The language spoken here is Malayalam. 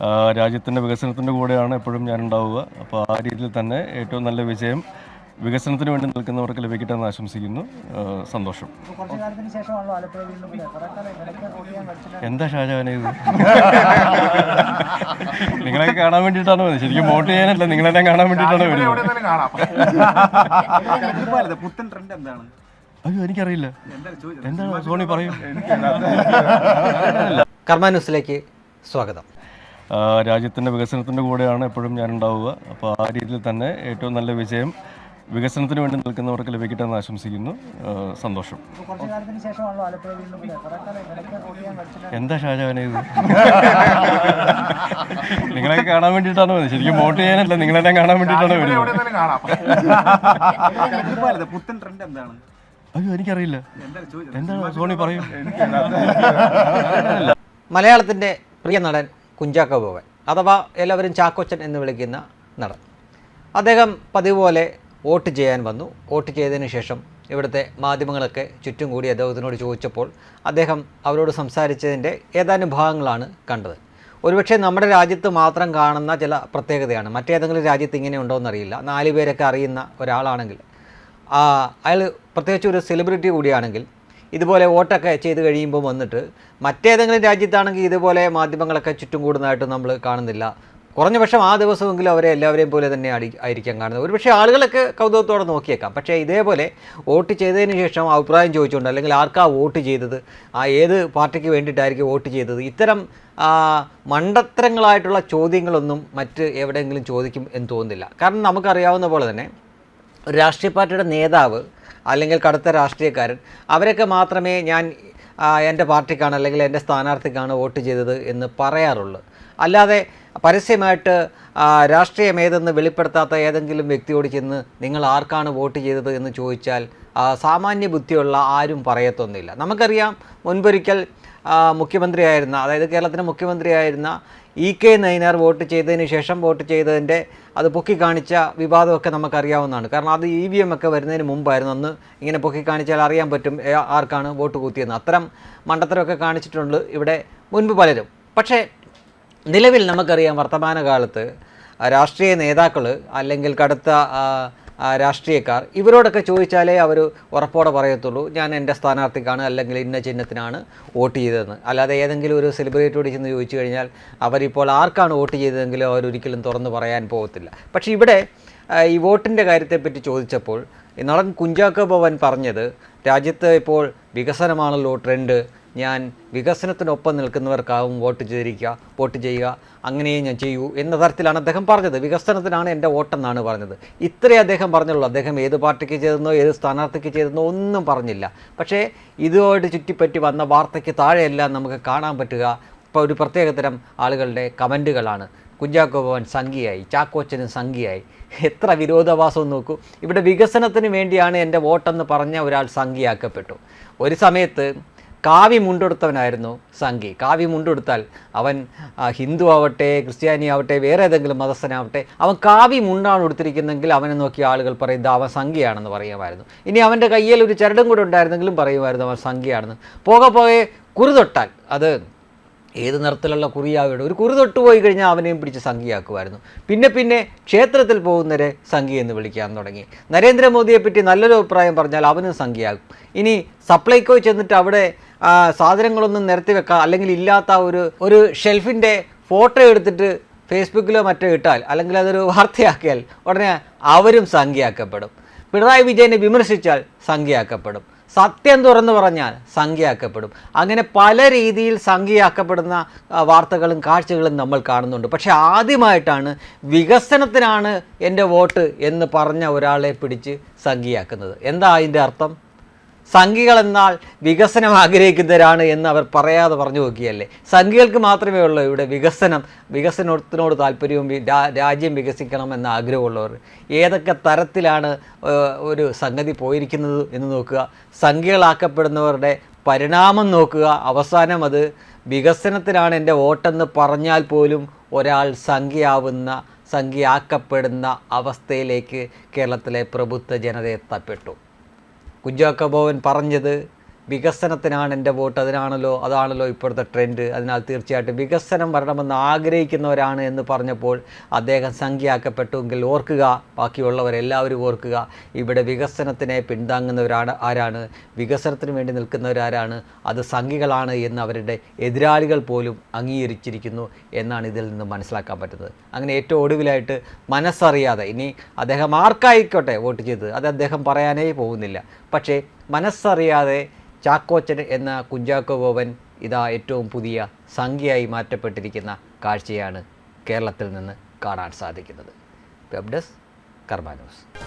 ആ, രാജ്യത്തിന്റെ വികസനത്തിന്റെ കൂടെയാണ് എപ്പോഴും ഞാൻ ഉണ്ടാവുക അപ്പോൾ ആ രീതിയിൽ തന്നെ ഏറ്റവും നല്ല വിജയം വികസനത്തിന് വേണ്ടി നിൽക്കുന്നവർക്ക് ലഭിക്കട്ടെ എന്ന് ആശംസിക്കുന്നു. സന്തോഷം. എന്താ ഷാജാനെ ഇത്? നിങ്ങളെ കാണാൻ വേണ്ടിയിട്ടാണ് ശരിക്കും വോട്ട് ചെയ്യാനല്ല നിങ്ങളെല്ലാം കാണാൻ വേണ്ടിയിട്ടാണ് വരുന്നത്. ഇതുപോലത്തെ പുത്തൻ ട്രെൻഡ് എന്താണ് അയ്യോ എനിക്കറിയില്ല. എന്താണ് സോണി പറയൂ? കർമ്മ ന്യൂസിലേക്ക് സ്വാഗതം. രാജ്യത്തിന്റെ വികസനത്തിന്റെ കൂടെയാണ് എപ്പോഴും ഞാൻ ഉണ്ടാവുക അപ്പോൾ ആ രീതിയിൽ തന്നെ ഏറ്റവും നല്ല വിജയം വികസനത്തിന് വേണ്ടി നിൽക്കുന്നവർക്ക് ലഭിക്കട്ടെ എന്ന് ആശംസിക്കുന്നു. സന്തോഷം. എന്താ ഷാജാവിനെ ഇത്? നിങ്ങളെ കാണാൻ വേണ്ടിയിട്ടാണ് ശരിക്കും വോട്ട് ചെയ്യാനല്ല നിങ്ങളെല്ലാം കാണാൻ വേണ്ടിയിട്ടാണ് വരുന്നത്. ഇതുപോലത്തെ പുത്തൻ ട്രെൻഡ് എന്താണ്? അയ്യോ എനിക്കറിയില്ല. എന്താ സോണി പറയൂ? മലയാളത്തിന്റെ പ്രിയ നടൻ കുഞ്ചാക്കോ ബോബൻ അഥവാ എല്ലാവരും ചാക്കോച്ചൻ എന്ന് വിളിക്കുന്ന നടൻ. അദ്ദേഹം പതിവ് പോലെ വോട്ട് ചെയ്യാൻ വന്നു. വോട്ട് ചെയ്തതിന് ശേഷം ഇവിടുത്തെ മാധ്യമങ്ങളൊക്കെ ചുറ്റും കൂടി അദ്ദേഹത്തിനോട് ചോദിച്ചപ്പോൾ അദ്ദേഹം അവരോട് സംസാരിച്ചതിന്റെ ഏതാനും ഭാഗങ്ങളാണ് കണ്ടത്. ഒരുപക്ഷെ നമ്മുടെ രാജ്യത്ത് മാത്രം കാണുന്ന ചില പ്രത്യേകതയാണ്. മറ്റേതെങ്കിലും രാജ്യത്ത് ഇങ്ങനെ ഉണ്ടോ എന്നറിയില്ല. നാല് പേരൊക്കെ അറിയുന്ന ഒരാളാണെങ്കിൽ അയാൾ പ്രത്യേകിച്ച് ഒരു സെലിബ്രിറ്റി കൂടിയാണെങ്കിൽ ഇതുപോലെ വോട്ടൊക്കെ ചെയ്ത് കഴിയുമ്പോൾ വന്നിട്ട് മറ്റേതെങ്കിലും രാജ്യത്താണെങ്കിൽ ഇതുപോലെ മാധ്യമങ്ങളൊക്കെ ചുറ്റും കൂടുന്നതായിട്ട് നമ്മൾ കാണുന്നില്ല. കുറഞ്ഞ പക്ഷം ആ ദിവസമെങ്കിലും അവരെ എല്ലാവരെയും പോലെ തന്നെ അടി ആയിരിക്കാം കാണുന്നത്. ഒരുപക്ഷെ ആളുകളൊക്കെ കൗതുകത്തോടെ നോക്കിയേക്കാം. പക്ഷേ ഇതേപോലെ വോട്ട് ചെയ്തതിന് ശേഷം അഭിപ്രായം ചോദിച്ചുകൊണ്ട് അല്ലെങ്കിൽ ആർക്കാ വോട്ട് ചെയ്തത് ആ ഏത് പാർട്ടിക്ക് വേണ്ടിയിട്ടായിരിക്കും വോട്ട് ചെയ്തത് ഇത്തരം മണ്ടത്തരങ്ങളായിട്ടുള്ള ചോദ്യങ്ങളൊന്നും മറ്റ് എവിടെയെങ്കിലും ചോദിക്കും എന്ന് തോന്നുന്നില്ല. കാരണം നമുക്കറിയാവുന്ന പോലെ തന്നെ ഒരു രാഷ്ട്രീയ പാർട്ടിയുടെ നേതാവ് അല്ലെങ്കിൽ കടുത്ത രാഷ്ട്രീയക്കാരൻ. അവരൊക്കെ മാത്രമേ ഞാൻ എന്റെ പാർട്ടിക്കാണ് അല്ലെങ്കിൽ എന്റെ സ്ഥാനാർത്ഥിക്കാണ് വോട്ട് ചെയ്തത് എന്ന് പറയാറുള്ളൂ. അല്ലാതെ പരസ്യമായിട്ട് രാഷ്ട്രീയം ഏതെന്ന് വെളിപ്പെടുത്താത്ത ഏതെങ്കിലും വ്യക്തിയോട് ചെന്ന് നിങ്ങൾ ആർക്കാണ് വോട്ട് ചെയ്തത് എന്ന് ചോദിച്ചാൽ സാമാന്യ ബുദ്ധിയുള്ള ആരും പറയത്തൊന്നുമില്ല. നമുക്കറിയാം മുൻപൊരിക്കൽ മുഖ്യമന്ത്രിയായിരുന്ന അതായത് കേരളത്തിന്റെ മുഖ്യമന്ത്രിയായിരുന്ന ഇ കെ നയനാർ വോട്ട് ചെയ്തതിന് ശേഷം വോട്ട് ചെയ്തതിന്റെ അത് പൊക്കി കാണിച്ച വിവാദമൊക്കെ നമുക്കറിയാവുന്നതാണ്. കാരണം അത് ഇ വി എം ഒക്കെ വരുന്നതിന് മുമ്പായിരുന്നു. അന്ന് ഇങ്ങനെ പൊക്കി കാണിച്ചാൽ അറിയാൻ പറ്റും ആർക്കാണ് വോട്ട് കൂത്തിയെന്ന് അത്തരം മണ്ടത്തരമൊക്കെ കാണിച്ചിട്ടുണ്ട് ഇവിടെ മുൻപ് പലരും. പക്ഷേ നിലവിൽ നമുക്കറിയാം വർത്തമാനകാലത്ത് രാഷ്ട്രീയ നേതാക്കൾ അല്ലെങ്കിൽ കടുത്ത രാഷ്ട്രീയക്കാർ. ഇവരോടൊക്കെ ചോദിച്ചാലേ അവർ ഉറപ്പോടെ പറയത്തുള്ളൂ ഞാൻ എന്റെ സ്ഥാനാർത്ഥിക്കാണ് അല്ലെങ്കിൽ ഇന്ന ചിഹ്നത്തിനാണ് വോട്ട് ചെയ്തതെന്ന്. അല്ലാതെ ഏതെങ്കിലും ഒരു സെലിബ്രിറ്റിയോട് ചെന്ന് ചോദിച്ചു കഴിഞ്ഞാൽ അവരിപ്പോൾ ആർക്കാണ് വോട്ട് ചെയ്തതെങ്കിലും അവരൊരിക്കലും തുറന്നു പറയാൻ പോകത്തില്ല. പക്ഷേ ഇവിടെ ഈ വോട്ടിന്റെ കാര്യത്തെപ്പറ്റി ചോദിച്ചപ്പോൾ നടൻ കുഞ്ചാക്കോ ഭവൻ പറഞ്ഞത് രാജ്യത്ത് ഇപ്പോൾ വികസനമാണല്ലോ ട്രെൻഡ് ഞാൻ വികസനത്തിനൊപ്പം നിൽക്കുന്നവർക്കാവും വോട്ട് ചെയ്തിരിക്കുക വോട്ട് ചെയ്യുക അങ്ങനെയേ ഞാൻ ചെയ്യൂ എന്ന തരത്തിലാണ് അദ്ദേഹം പറഞ്ഞത്. വികസനത്തിനാണ് എന്റെ വോട്ടെന്നാണ് പറഞ്ഞത്. ഇത്രേ അദ്ദേഹം പറഞ്ഞുള്ളൂ. അദ്ദേഹം ഏത് പാർട്ടിക്ക് ചെയ്തെന്നോ ഏത് സ്ഥാനാർത്ഥിക്ക് ചെയ്തെന്നോ ഒന്നും പറഞ്ഞില്ല. പക്ഷേ ഇതുമായിട്ട് ചുറ്റിപ്പറ്റി വന്ന വാർത്തയ്ക്ക് താഴെയെല്ലാം നമുക്ക് കാണാൻ പറ്റുക. ഇപ്പോൾ ഒരു പ്രത്യേകതരം ആളുകളുടെ കമന്റുകളാണ്. കുഞ്ചാക്കോ ഭവൻ സംഖ്യയായി ചാക്കോച്ചനും സംഖ്യയായി. എത്ര വിരോധാഭാസം നോക്കൂ. ഇവിടെ വികസനത്തിന് വേണ്ടിയാണ് എന്റെ വോട്ടെന്ന് പറഞ്ഞ ഒരാൾ സംഖ്യയാക്കപ്പെട്ടു. ഒരു സമയത്ത് കാവി മുണ്ടെടുത്തവനായിരുന്നു സംഘി കാവി മുണ്ടെടുത്താൽ അവൻ ഹിന്ദു ആവട്ടെ ക്രിസ്ത്യാനി ആവട്ടെ വേറെ ഏതെങ്കിലും മതസ്ഥനാവട്ടെ അവൻ കാവി മുണ്ടാണ് കൊടുത്തിരിക്കുന്നതെങ്കിൽ അവനെ നോക്കി ആളുകൾ പറയും "ദാ അവൻ സംഖ്യയാണെന്ന് പറയുമായിരുന്നു. ഇനി അവന്റെ കയ്യിൽ ഒരു ചരടും കൂടെ ഉണ്ടായിരുന്നെങ്കിലും പറയുമായിരുന്നു അവൻ സംഖ്യയാണെന്ന് പോകെ പോകെ കുറുതൊട്ടാൽ അത് ഏത് നിറത്തിലുള്ള കുറിയാവിടെ ഒരു കുറി തൊട്ട് പോയി കഴിഞ്ഞാൽ അവനെയും പിടിച്ച് സംഖ്യയാക്കുമായിരുന്നു പിന്നെ പിന്നെ ക്ഷേത്രത്തിൽ പോകുന്നവരെ സംഖ്യ എന്ന് വിളിക്കാൻ തുടങ്ങി. നരേന്ദ്രമോദിയെപ്പറ്റി നല്ലൊരു അഭിപ്രായം പറഞ്ഞാൽ അവനും സംഖ്യയാകും ഇനി സപ്ലൈക്കോ ചെന്നിട്ട് അവിടെ സാധനങ്ങളൊന്നും നിരത്തി വെക്കാം അല്ലെങ്കിൽ ഇല്ലാത്ത ഒരു ഒരു ഷെൽഫിന്റെ ഫോട്ടോ എടുത്തിട്ട് ഫേസ്ബുക്കിലോ മറ്റോ ഇട്ടാൽ അല്ലെങ്കിൽ അതൊരു വാർത്തയാക്കിയാൽ ഉടനെ അവരും സംഖ്യയാക്കപ്പെടും. പിണറായി വിജയനെ വിമർശിച്ചാൽ സംഖ്യയാക്കപ്പെടും. സത്യം തുറന്നു പറഞ്ഞാൽ സംഖ്യയാക്കപ്പെടും. അങ്ങനെ പല രീതിയിൽ സംഖ്യയാക്കപ്പെടുന്ന വാർത്തകളും കാഴ്ചകളും നമ്മൾ കാണുന്നുണ്ട്. പക്ഷേ ആദ്യമായിട്ടാണ് വികസനത്തിനാണ് എന്റെ വോട്ട് എന്ന് പറഞ്ഞ ഒരാളെ പിടിച്ച് സംഖ്യയാക്കുന്നത്. എന്താ അതിന്റെ അർത്ഥം? സംഘികൾ എന്നാൽ വികസനം ആഗ്രഹിക്കുന്നവരാണ് എന്ന് അവർ പറയാതെ പറഞ്ഞു നോക്കിയല്ലേ? സംഘികൾക്ക് മാത്രമേ ഉള്ളൂ ഇവിടെ വികസനം വികസനത്തിനോട് താല്പര്യവും രാജ്യം വികസിക്കണം എന്ന ആഗ്രഹമുള്ളവർ. ഏതൊക്കെ തരത്തിലാണ് ഒരു സംഗതി പോയിരിക്കുന്നത് എന്ന് നോക്കുക. സംഘികളാക്കപ്പെടുന്നവരുടെ പരിണാമം നോക്കുക. അവസാനം അത് വികസനത്തിനാണ് എന്റെ വോട്ടെന്ന് പറഞ്ഞാൽ പോലും ഒരാൾ സംഖ്യയാവുന്ന സംഖ്യയാക്കപ്പെടുന്ന അവസ്ഥയിലേക്ക് കേരളത്തിലെ പ്രബുദ്ധ ജനത എത്തപ്പെട്ടു കുഞ്ചാക്കോ ബോബൻ പറഞ്ഞത് വികസനത്തിനാണ് എന്റെ വോട്ട് അതിനാണല്ലോ അതാണല്ലോ ഇപ്പോഴത്തെ ട്രെൻഡ് അതിനാൽ തീർച്ചയായിട്ടും വികസനം വരണമെന്ന് ആഗ്രഹിക്കുന്നവരാണ് എന്ന് പറഞ്ഞപ്പോൾ അദ്ദേഹം സംഖ്യയാക്കപ്പെട്ടുവെങ്കിൽ ഓർക്കുക ബാക്കിയുള്ളവരെല്ലാവരും ഓർക്കുക ഇവിടെ വികസനത്തിനെ പിന്താങ്ങുന്നവരാണ് ആരാണ് വികസനത്തിന് വേണ്ടി നിൽക്കുന്നവരാരാണ് അത് സംഖികളാണ് എന്ന് അവരുടെ എതിരാളികൾ പോലും അംഗീകരിച്ചിരിക്കുന്നു എന്നാണ് ഇതിൽ നിന്ന് മനസ്സിലാക്കാൻ പറ്റുന്നത്. അങ്ങനെ ഏറ്റവും ഒടുവിലായിട്ട് മനസ്സറിയാതെ ഇനി അദ്ദേഹം ആർക്കായിക്കോട്ടെ വോട്ട് ചെയ്തത്? അത് അദ്ദേഹം പറയാനേ പോകുന്നില്ല. പക്ഷേ മനസ്സറിയാതെ ചാക്കോച്ചൻ എന്ന കുഞ്ചാക്കോ ബോബൻ ഇതാ ഏറ്റവും പുതിയ സംഖ്യയായി മാറ്റപ്പെട്ടിരിക്കുന്ന കാഴ്ചയാണ് കേരളത്തിൽ നിന്ന് കാണാൻ സാധിക്കുന്നത്. Web desk Karma news.